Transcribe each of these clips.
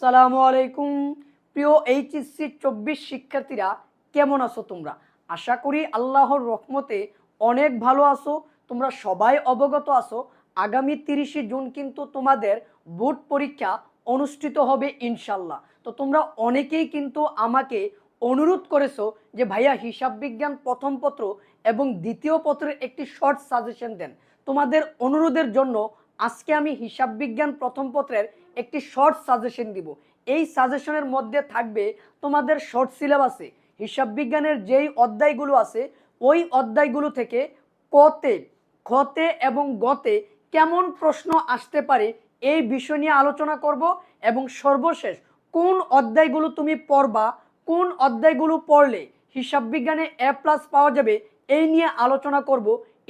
সালামু আলাইকুম। প্রিয় এইচএসসি চব্বিশ শিক্ষার্থীরা, কেমন আছো তোমরা? আশা করি আল্লাহর রহমতে অনেক ভালো আছো। তোমরা সবাই অবগত আছো। আগামী তিরিশে জুন কিন্তু তোমাদের বোর্ড পরীক্ষা অনুষ্ঠিত হবে ইনশাল্লাহ তো তোমরা অনেকেই কিন্তু আমাকে অনুরোধ করেছ যে ভাইয়া হিসাব বিজ্ঞান প্রথম পত্র এবং দ্বিতীয় পত্রের একটি শর্ট সাজেশন দেন। তোমাদের অনুরোধের জন্য আজকে আমি হিসাব বিজ্ঞান প্রথম পত্রের একটি শর্ট সাজেশন দিব। এই সাজেশনের মধ্যে থাকবে তোমাদের শর্ট সিলেবাসে হিসাব বিজ্ঞানের যেই অধ্যায়গুলো আছে, ওই অধ্যায়গুলো থেকে কতে, খতে এবং গতে কেমন প্রশ্ন আসতে পারে এই বিষয় নিয়ে আলোচনা করব এবং সর্বশেষ কোন অধ্যায়গুলো তুমি পড়বা, কোন অধ্যায়গুলো পড়লে হিসাব বিজ্ঞানে এ প্লাস পাওয়া যাবে এই নিয়ে আলোচনা করব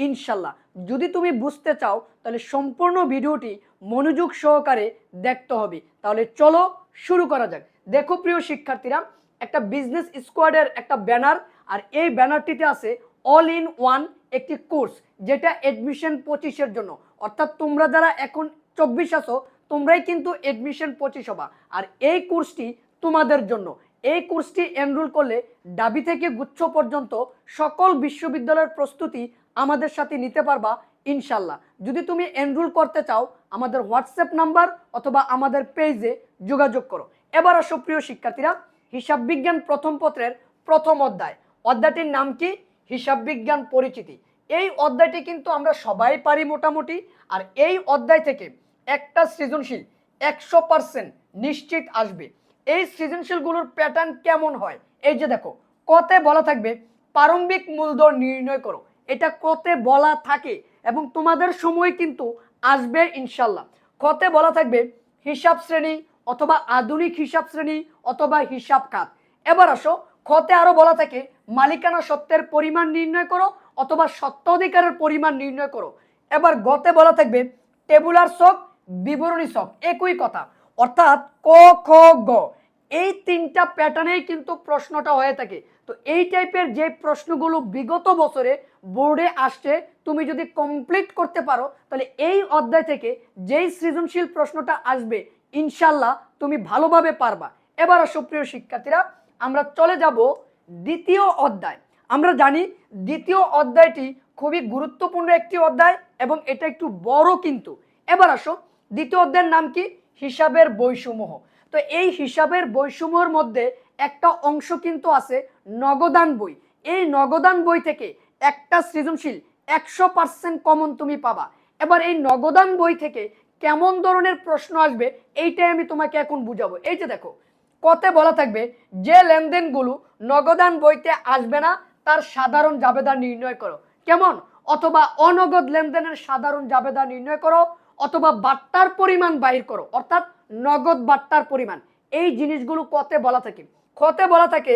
ইনশাল্লাহ। যদি তুমি বুঝতে চাও, তাহলে সম্পূর্ণ ভিডিওটি মনোযোগ সহকারে দেখতে হবে। তাহলে চলো শুরু করা যাক। দেখো প্রিয় শিক্ষার্থীরা, একটা বিজনেস স্কোয়াডের একটা ব্যানার আর এই ব্যানারটিতে আছে অল ইন ওয়ান একটি কোর্স যেটা অ্যাডমিশন পঁচিশের জন্য। অর্থাৎ তোমরা যারা এখন চব্বিশ আছো, তোমরাই কিন্তু অ্যাডমিশন পঁচিশ হবা। আর এই কোর্সটি তোমাদের জন্য। এই কোর্সটি এনরোল করলে ডাবি থেকে গুচ্ছ পর্যন্ত সকল বিশ্ববিদ্যালয়ের প্রস্তুতি আমাদের সাথে নিতে পারবা, ইনশাল্লাহ। যদি তুমি এনরোল করতে চাও, আমাদের হোয়াটসঅ্যাপ নাম্বার অথবা আমাদের পেজে যোগাযোগ করো। এবার আসো প্রিয় শিক্ষার্থীরা, হিসাব বিজ্ঞান প্রথম পত্রের প্রথম অধ্যায়। অধ্যায়টির নাম কি? হিসাব বিজ্ঞান পরিচিতি। এই অধ্যায়টি কিন্তু আমরা সবাই পারি মোটামুটি, আর এই অধ্যায় থেকে একটা সৃজনশীল একশো পার্সেন্ট নিশ্চিত আসবে। এই সৃজনশীলগুলোর প্যাটার্ন কেমন হয়? এই যে দেখো, কতে বলা থাকবে, প্রারম্ভিক মূলধন নির্ণয় করো। এটা কতে বলা থাকে এবং তোমাদের সময় কিন্তু আসবে ইনশাল্লাহ। কতে বলা থাকবে হিসাব শ্রেণি অথবা আধুনিক হিসাব শ্রেণি অথবা হিসাব খাত। এবার আসো খতে আরও বলা থাকে মালিকানা সত্ত্বের পরিমাণ নির্ণয় করো অথবা সত্ত্ব অধিকারের পরিমাণ নির্ণয় করো। এবার গতে বলা থাকবে টেবুলার শক বিবরণী শক একই কথা। অর্থাৎ ক, খ, গ, এই তিনটা প্যাটার্নেই কিন্তু প্রশ্নটা হয়ে থাকে। তো এই টাইপের যে প্রশ্নগুলো বিগত বছরে বোর্ডে আসছে, তুমি যদি কমপ্লিট করতে পারো, তাহলে এই অধ্যায় থেকে যেই সৃজনশীল প্রশ্নটা আসবে, ইনশাল্লাহ তুমি ভালোভাবে পারবা। এবার সুপ্রিয় শিক্ষার্থীরা, আমরা চলে যাব দ্বিতীয় অধ্যায়। আমরা জানি দ্বিতীয় অধ্যায়টি খুবই গুরুত্বপূর্ণ একটি অধ্যায় এবং এটা একটু বড় কিন্তু। এবার আসো, দ্বিতীয় অধ্যায়ের নাম কি? হিসাবের বৈষম্য। তো এই হিসাবের বৈষম্যর মধ্যে একটা অংশ কিন্তু আছে নগদান বই। এই নগদান বই থেকে একটা সৃজনশীল একশো পার্সেন্ট কমন তুমি পাবা। এবার এই নগদান বই থেকে কেমন ধরনের প্রশ্ন আসবে, এইটাই আমি তোমাকে এখন বুঝাবো। এই যে দেখো, কতে বলা থাকবে, যে লেনদেনগুলো নগদান বইতে আসবে না, তার সাধারণ জাবেদা নির্ণয় করো। কেমন? অথবা অনগদ লেনদেনের সাধারণ জাবেদা নির্ণয় করো, অথবা বাট্টার পরিমাণ বাহির করো। অর্থাৎ নগদ বাট্টার পরিমাণ। এই জিনিসগুলো কতে বলা থাকে? খতে বলা থাকে,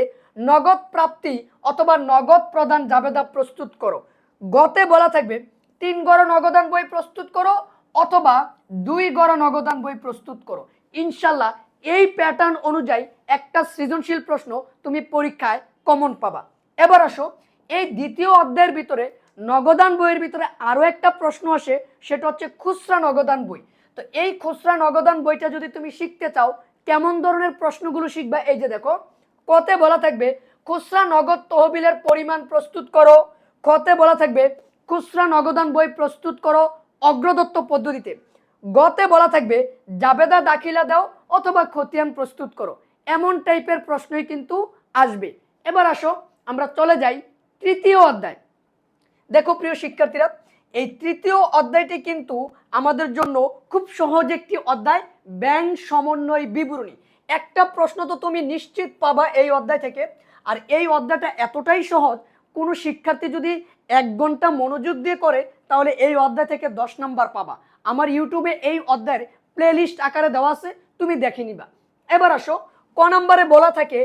নগদ প্রাপ্তি অথবা নগদ প্রদান জাবেদা প্রস্তুত করো। গতে বলা থাকবে, তিন গড় নগদান বই প্রস্তুত করো অথবা দুই গড় নগদান বই প্রস্তুত করো। ইনশাল্লাহ, এই প্যাটার্ন অনুযায়ী একটা সৃজনশীল প্রশ্ন তুমি পরীক্ষায় কমন পাবা। এবার আসো, এই দ্বিতীয় অধ্যায়ের ভিতরে নগদান বইয়ের ভিতরে আরও একটা প্রশ্ন আসে, সেটা হচ্ছে খুচরা নগদান বই। তো এই খুচরা নগদান বইটা যদি তুমি শিখতে চাও, কেমন ধরনের প্রশ্নগুলো শিখবা? এই যে দেখো কতে বলা থাকবে, খুচরা নগদ তহবিলের পরিমাণ প্রস্তুত করো। খতে বলা থাকবে, খুচরা নগদান বই প্রস্তুত করো অগ্রদত্ত পদ্ধতিতে। গতে বলা থাকবে, জাবেদা দাখিলা দাও অথবা খতিয়ান প্রস্তুত করো। এমন টাইপের প্রশ্নই কিন্তু আসবে। এবার আসো, আমরা চলে যাই তৃতীয় অধ্যায়। দেখো প্রিয় শিক্ষার্থীরা, এই তৃতীয় অধ্যায়টি কিন্তু আমাদের জন্য খুব সহজ একটি অধ্যায়, ব্যাংক সমন্বয় বিবরণী। একটা প্রশ্ন তো তুমি নিশ্চিত পাবা এই অধ্যায় থেকে। আর এই অধ্যায়টা এতটাই সহজ, কোনো শিক্ষার্থী যদি এক ঘণ্টা মনোযোগ দিয়ে করে, তাহলে এই অধ্যায় থেকে দশ নাম্বার পাবা। আমার ইউটিউবে এই অধ্যায়ের প্লেলিস্ট আকারে দেওয়া আছে, তুমি দেখে নিবা। এবার আসো, ক নাম্বারে বলা থাকে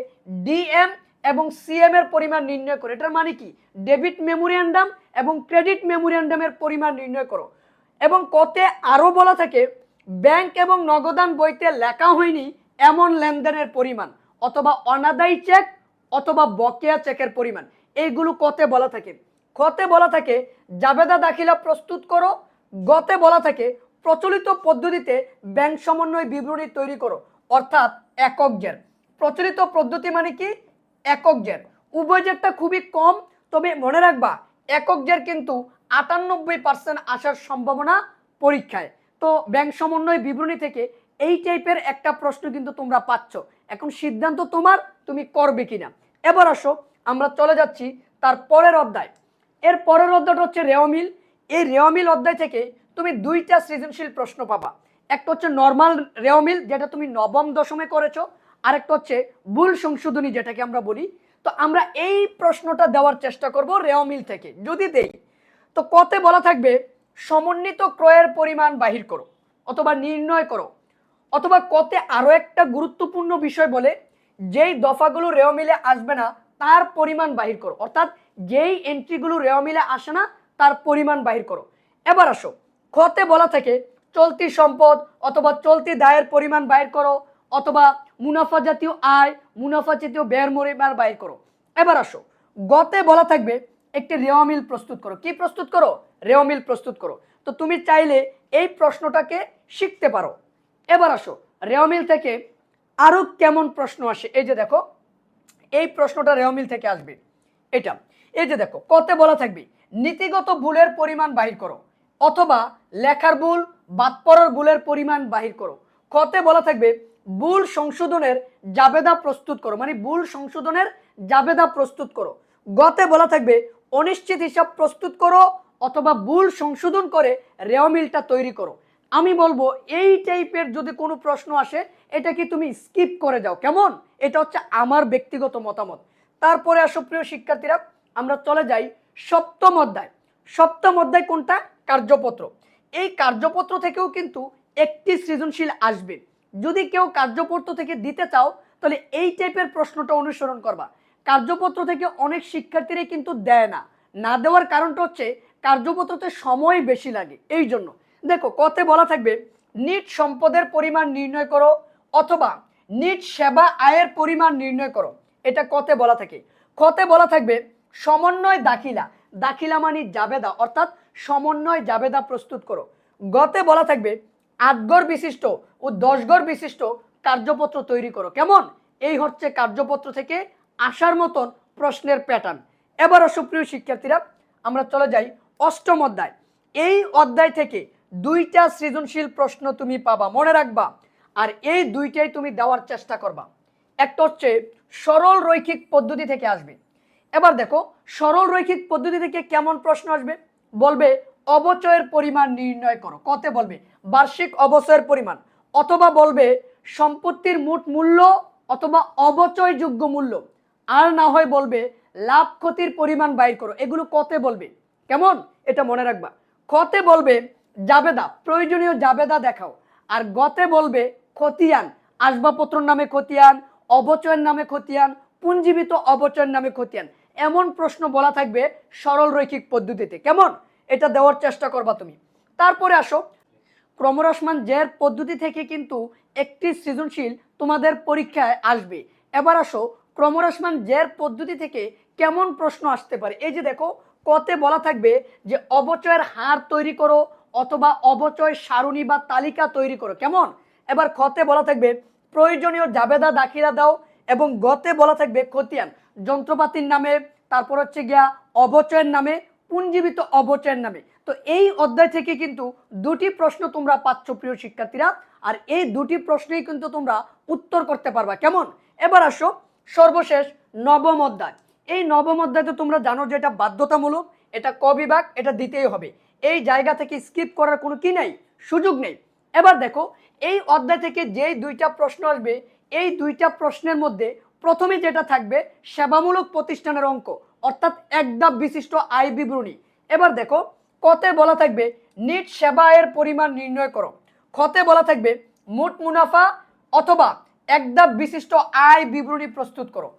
ডিএম এবং সিএম এর পরিমাণ নির্ণয় করো। এটার মানে কি? ডেবিট মেমোরিয়ান্ডাম এবং ক্রেডিট মেমোরিয়ান্ডামের পরিমাণ নির্ণয় করো। এবং কতে আরও বলা থাকে, ব্যাংক এবং নগদান বইতে লেখা হয়নি এমন লেনদেনের পরিমাণ, অথবা অনাদায়ী চেক অথবা বকেয়া চেকের পরিমাণ, এইগুলো কতে বলা থাকে? খতে বলা থাকে, জাবেদা দাখিলা প্রস্তুত করো, গতে বলা থাকে, প্রচলিত পদ্ধতিতে ব্যাংক সমন্বয় বিবরণী তৈরি করো, অর্থাৎ একক জের। প্রচলিত পদ্ধতি মানে কি? একক জের। উভয় জেরটা খুবই কম, তবে মনে রাখবা, একক জের কিন্তু আটানব্বই পার্সেন্ট আসার সম্ভাবনা পরীক্ষায়। তো ব্যাংক সমন্বয় বিবরণী থেকে এই টাইপের একটা প্রশ্ন কিন্তু তোমরা পাচ্ছ। এখন সিদ্ধান্ত তোমার, তুমি করবে কিনা। এবার আসো, আমরা চলে যাচ্ছি তার পরের অধ্যায়। এর পরের অধ্যায়টা হচ্ছে রেওমিল এই রেওমিল অধ্যায় থেকে তুমি দুইটা সৃজনশীল প্রশ্ন পাবা। একটা হচ্ছে নর্মাল রেওমিল যেটা তুমি নবম দশমে করেছ। আরেকটা হচ্ছে ভুল সংশোধনী, যেটাকে আমরা বলি। তো আমরা এই প্রশ্নটা দেওয়ার চেষ্টা করব রেওমিল থেকে। যদি দেই, তো কতে বলা থাকবে, সমন্বিত ক্রয়ের পরিমাণ বাহির করো, অথবা নির্ণয় করো। অথবা কতে আরও একটা গুরুত্বপূর্ণ বিষয় বলে, যেই দফাগুলো রেও মিলে আসবে না, তার পরিমাণ বাহির করো। অর্থাৎ যেই এন্ট্রিগুলো রেও মিলে আসে না, তার পরিমাণ বাহির করো। এবার আসো, খতে বলা থাকে, চলতি সম্পদ অথবা চলতি দায়ের পরিমাণ বাহির করো, অথবা মুনাফা জাতীয় আয়, মুনাফা জাতীয় ব্যয়ের পরিমাণ বাহির করো। এবার আসো, গতে বলা থাকবে, একটি রেওয়ামিল প্রস্তুত করো। কি প্রস্তুত করো? রেওয়ামিল প্রস্তুত করো। তো তুমি চাইলে এই প্রশ্নটাকে শিখতে পারো। এবার আসো রেওমিল থেকে আরও কেমন প্রশ্ন আসে? এই যে দেখো, এই প্রশ্নটা রেওমিল থেকে আসবে। এটা, এই যে দেখো, কতে বলা থাকবে, নীতিগত ভুলের পরিমাণ বাহির করো, অথবা লেখার ভুল, বাদ পড়ার ভুলের পরিমাণ বাহির করো। কতে বলা থাকবে, ভুল সংশোধনের জাবেদা প্রস্তুত করো মানে ভুল সংশোধনের জাবেদা প্রস্তুত করো। গতে বলা থাকবে, অনিশ্চিত হিসাব প্রস্তুত করো, অথবা ভুল সংশোধন করে রেওমিলটা তৈরি করো। আমি বলব, এই টাইপের যদি কোনো প্রশ্ন আসে, এটা কি তুমি স্কিপ করে যাও? কেমন? এটা হচ্ছে আমার ব্যক্তিগত মতামত। তারপরে আসো প্রিয় শিক্ষার্থীরা, আমরা চলে যাই সপ্তম অধ্যায়। সপ্তম অধ্যায় কোনটা? কার্যপত্র। এই কার্যপত্র থেকেও কিন্তু একটি সৃজনশীল আসবে। যদি কেউ কার্যপত্র থেকে দিতে চাও, তাহলে এই টাইপের প্রশ্নটা অনুসরণ করবা। কার্যপত্র থেকে অনেক শিক্ষার্থীরাই কিন্তু দেয় না। না দেওয়ার কারণটা হচ্ছে, কার্যপত্রতে সময় বেশি লাগে। এই জন্য দেখো, কতে বলা থাকবে, নিট সম্পদের পরিমাণ নির্ণয় করো অথবা নিট সেবা আয়ের পরিমাণ নির্ণয় করো। এটা কতে বলা থাকে। কতে বলা থাকবে, সমন্বয় দাখিলা। দাখিলা মানে জাবেদা, অর্থাৎ সমন্বয় জাবেদা প্রস্তুত করো। গতে বলা থাকবে, আটগড় বিশিষ্ট ও দশগড় বিশিষ্ট কার্যপত্র তৈরি করো। কেমন? এই হচ্ছে কার্যপত্র থেকে আসার মতন প্রশ্নের প্যাটার্ন এবার সুপ্রিয় শিক্ষার্থীরা, আমরা চলে যাই অষ্টম অধ্যায়। এই অধ্যায় থেকে দুইটা সৃজনশীল প্রশ্ন তুমি পাবা, মনে রাখবা। আর এই দুইটাই তুমি দেওয়ার চেষ্টা করবা। একটা হচ্ছে, সরল রৈখিক পদ্ধতি থেকে আসবে। এবার দেখো, সরল রৈখিক পদ্ধতি থেকে কেমন প্রশ্ন আসবে? বলবে, অবচয়ের পরিমাণ নির্ণয় করো। কতে বলবে? বার্ষিক অবচয়ের পরিমাণ। অথবা বলবে, সম্পত্তির মোট মূল্য অথবা অবচয়যোগ্য মূল্য। আর না হয় বলবে, লাভ ক্ষতির পরিমাণ বাইর করো। এগুলো কতে বলবে? কেমন? এটা মনে রাখবা। খতে বলবে জাবেদা, প্রয়োজনীয় জাবেদা দেখাও। আর গতে বলবে খতিয়ান, আসবাবপত্রর নামে খতিয়ান, অবচয়ের নামে খতিয়ান পুঞ্জীবিত অবচয়ের নামে খতিয়ান। এমন প্রশ্ন বলা থাকবে সরল রৈখিক পদ্ধতিতে। কেমন? এটা দেওয়ার চেষ্টা করবা তুমি। তারপরে আসো। ক্রমরসমান জের পদ্ধতি থেকে কিন্তু একটি সৃজনশীল তোমাদের পরীক্ষায় আসবে। এবার আসো ক্রমরসমান জের পদ্ধতি থেকে কেমন প্রশ্ন আসতে পারে। এই যে দেখো, কতে বলা থাকবে যে অবচয়ের হার তৈরি করো অথবা অবচয় সারণী বা তালিকা তৈরি করো। কেমন? এবার খতে বলা থাকবে, প্রয়োজনীয় জাবেদা দাখিলা দাও এবং গতে বলা থাকবে খতিয়ান। যন্ত্রপাতির নামে, তারপর হচ্ছে গিয়া অবচয়ের নামে পুঞ্জীবিত অবচয়ের নামে। তো এই অধ্যায় থেকে কিন্তু দুটি প্রশ্ন তোমরা পাচ্ছ প্রিয় শিক্ষার্থীরা, আর এই দুটি প্রশ্নেই কিন্তু তোমরা উত্তর করতে পারবা। কেমন? এবার আসো সর্বশেষ নবম অধ্যায়। এই নবম অধ্যায় তো তোমরা জানো যে এটা বাধ্যতামূলক এটা ক বিভাগ, এটা দিতেই হবে। এই জায়গা থেকে স্কিপ করার কোনো কি নেই? সুযোগ নেই। এবার দেখো, এই অধ্যায় থেকে যেই দুইটা প্রশ্ন আসবে, এই দুইটা প্রশ্নের মধ্যে প্রথমে যেটা থাকবে, সেবামূলক প্রতিষ্ঠানের অঙ্ক, অর্থাৎ একদাব বিশিষ্ট আয় বিবরণী। এবার দেখো, কতে বলা থাকবে, নিট সেবা আয়ের পরিমাণ নির্ণয় করো। খতে বলা থাকবে, মোট মুনাফা অথবা একদাব বিশিষ্ট আয় বিবরণী প্রস্তুত করো।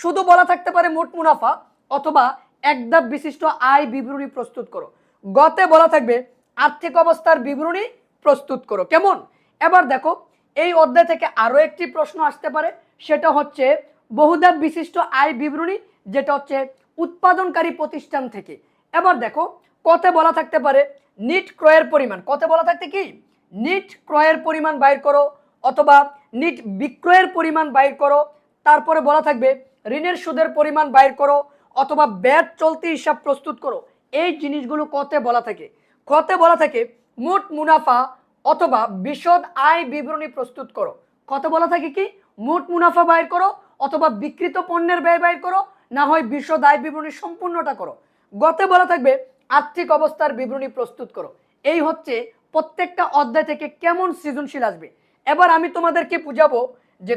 শুধু বলা থাকতে পারে মোট মুনাফা অথবা একদাব বিশিষ্ট আয় বিবরণী প্রস্তুত করো। গতে বলা থাকবে, আর্থিক অবস্থার বিবরণী প্রস্তুত করো। কেমন? এবার দেখো, এই অধ্যায় থেকে আরও একটি প্রশ্ন আসতে পারে, সেটা হচ্ছে বহুধাপ বিশিষ্ট আয় বিবরণী, যেটা হচ্ছে উৎপাদনকারী প্রতিষ্ঠান থেকে। এবার দেখো, কতে বলা থাকতে পারে, নিট ক্রয়ের পরিমাণ। কতে বলা থাকতে কি? নিট ক্রয়ের পরিমাণ বাইর করো, অথবা নিট বিক্রয়ের পরিমাণ বাইর করো, তারপরে বলা থাকবে, ঋণের সুদের পরিমাণ বাইর করো অথবা ব্যাট চলতি হিসাব প্রস্তুত করো। এই জিনিসগুলো কতে বলা থাকে। কতে বলা থাকে, মোট মুনাফা অথবা বিশদ আয় বিবরণী প্রস্তুত করো। কত বলা থাকে কি? মোট মুনাফা বাইর করো অথবা বিকৃত পণ্যের ব্যয় বাইর করো, না হয় বিশদ আয় বিবরণী সম্পূর্ণটা করো। গতে বলা থাকবে, আর্থিক অবস্থার বিবরণী প্রস্তুত করো। এই হচ্ছে প্রত্যেকটা অধ্যায় থেকে কেমন সৃজনশীল আসবে। এবার আমি তোমাদেরকে বুঝাবো যে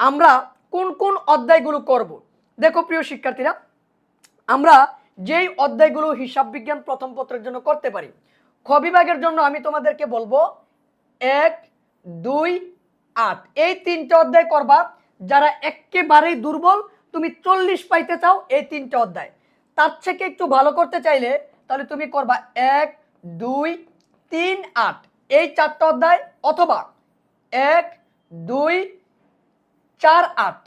আমরা কোন কোন অধ্যায়গুলো করব। দেখো প্রিয় শিক্ষার্থীরা আমরা যেই অধ্যায়গুলো হিসাব বিজ্ঞান প্রথম পত্রের জন্য করতে পারি, খ বিভাগের জন্য আমি তোমাদেরকে বলব, এক, দুই, আট। এই তিনটে অধ্যায় করবা, যারা একেবারেই দুর্বল, তুমি চল্লিশ পাইতে চাও এই তিনটে অধ্যায়। তার থেকে একটু ভালো করতে চাইলে, তাহলে তুমি করবা এক, দুই, তিন, আট। এই চারটা অধ্যায় অথবা এক, দুই, চার, আট।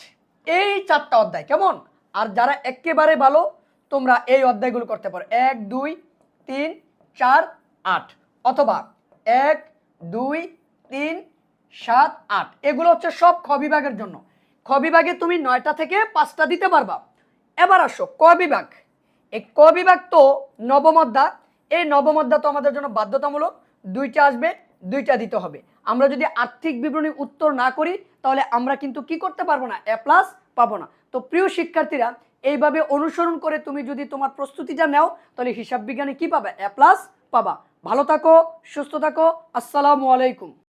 এই চারটা অধ্যায়, কেমন? আর যারা একেবারে ভালো তোমরা এই অধ্যায়গুলো করতে পারো। এক, দুই, তিন, চার, আট। অথবা এক, দুই, তিন, সাত, আট। এগুলো হচ্ছে সব খ বিভাগের জন্য। খ বিভাগে তুমি নয়টা থেকে পাঁচটা দিতে পারবা। এবার আসো, ক বিভাগ। এই ক বিভাগ তো নবম এই নবম তো আমাদের জন্য বাধ্যতামূলক। দুইটা আসবে, দুইটা দিতে হবে। আমরা যদি আর্থিক বিবরণী উত্তর না করি, তাহলে আমরা কিন্তু কি করতে পারব না? এ প্লাস পাবো না। তো প্রিয় শিক্ষার্থীরা এইভাবে অনুসরণ করে তুমি যদি তোমার প্রস্তুতিটা নাও, তাহলে হিসাব বিজ্ঞানে কি পাবে? এ প্লাস পাবা। ভালো থাকো, সুস্থ থাকো, আসসালামু আলাইকুম।